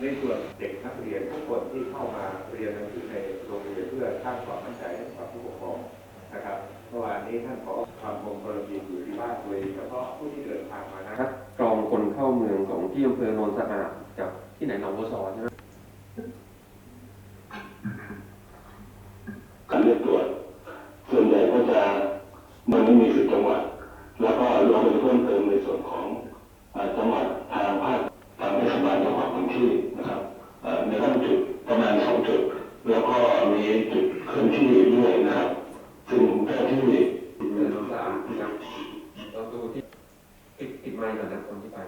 ในส่วนเด็กนักเรียนทุกคนที่เข้ามาเรียนหนังสือในโรงเรียนเพื่อสร้างความมั่นใจให้กับผู้ปกครองนะครับเมื่อวานนี้ท่านขอความคงกรณีอยู่ที่บ้านโดยเฉพาะผู้ที่เดินทางมานะคัดกรองคนเข้าเมืองของที่อำเภอโนนสะอาดกับที่ไหนหนองบัวซอใช่ไหมการเลือกตรวจส่วนใหญ่ก็จะมันไม่มีสิบจังหวัดแล้วก็รวมไปเพิ่มเติมในส่วนของอจังหวัด จุดเคลื่อนที่ด้วยนะครับซึ่งเจ้าที่ที่เภอโนสามนะครับเราดูที่ปิดปิดไมค์ก่อนนะคนที่ไป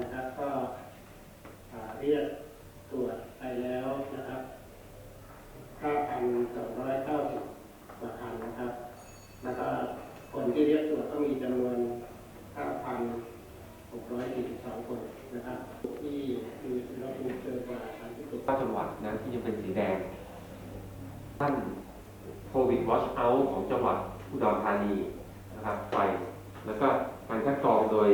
นะครับก็เรียกตรวจไปแล้วนะครับ 9,290กว่าคันนะครับ แล้วก็คนที่เรียกตรวจก็มีจำนวน 9,642 คนนะครับ ที่มีเราถูกเกินกว่า จังหวัดนะที่ยังเป็นสีแดงท่านโควิดวอชเอาท์ของจังหวัดอุดรธานีนะครับไป แล้วก็การคัดกรองโดย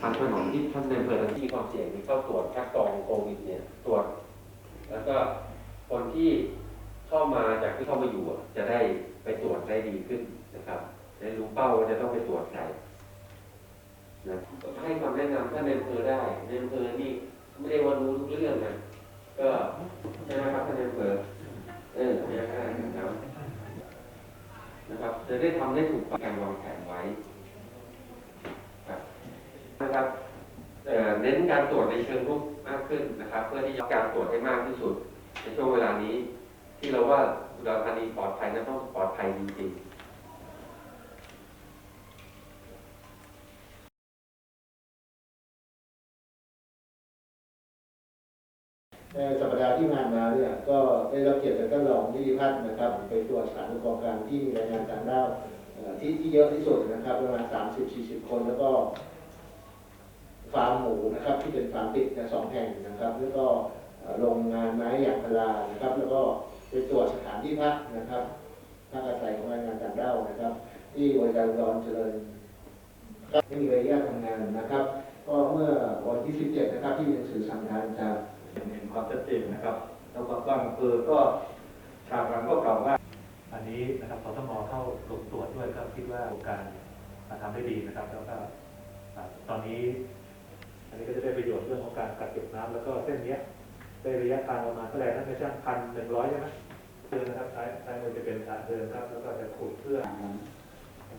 ทางถนนที่ท่านในอำเภอทั้งที่ความเสี่ยงนี้เข้าตรวจคัดกรองโควิดเนี่ยตรวจ แล้วก็คนที่เข้ามาจากที่เข้ามาอยู่จะได้ไปตรวจได้ดีขึ้นนะครับได้รู้เป้าว่าจะต้องไปตรวจใครนะให้คำแนะนำท่านในอำเภอได้ในอำเภอนี่ไม่ได้ว่ารู้ทุกเรื่องนะ จะได้ทำได้ถูกการวางแผนไว้นะครับเอ่อเน้นการตรวจในเชิงรุกมากขึ้นนะครับ เพื่อที่จะการตรวจให้มากที่สุด ในช่วงเวลานี้ ที่เราว่าอุดรธานีปลอดภัยนะต้องปลอดภัยจริงๆ ในสัปดาห์ที่ผ่านมาเนี่ยก็ได้รับเกียรติจากท่านรองนิติพัฒน์นะครับไปตรวจสถานประกอบการที่มีแรงงานต่างด้าวที่ที่เยอะที่สุดนะครับประมาณ 30-40 คน แล้วก็ฟาร์มหมูนะครับที่เป็นฟาร์มปิดนะสองแห่งนะครับ แล้วก็โรงงานไม้ยางพารานะครับ แล้วก็ไปตรวจสถานที่พักนะครับพักอาศัยของแรงงานต่างด้าวนะครับ ที่บริการอุดรเจริญไม่มีใบอนุญาตทำงานนะครับ ก็เมื่อวันที่ 17 นะครับที่มีหนังสือสั่งการจาก เห็นความชัดเจนนะครับแล้วก็บางอำเภอก็ฉากหลังก็กล่าวว่า อันนี้นะครับสทมเข้าลงตรวจด้วยก็คิดว่าโครงการทำได้ดีนะครับ แล้วก็อ่าตอนนี้ อันนี้ก็จะได้ประโยชน์เรื่องของการกักเก็บน้ำแล้วก็เส้นเนี้ยได้ระยะทางประมาณเท่าไหร่นะไม่ใช่พันหนึ่งร้อยใช่ไหมเดินนะครับซ้ายซ้ายมือจะเป็นทางเดินครับ แล้วก็จะขุดเพื่อ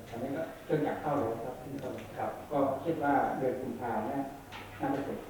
อันนี้ก็เครื่องจักรเข้าแล้วครับที่นี่ก็ครับ ก็คิดว่าเดือนกุมภาเนี่ยน่าจะเสร็จ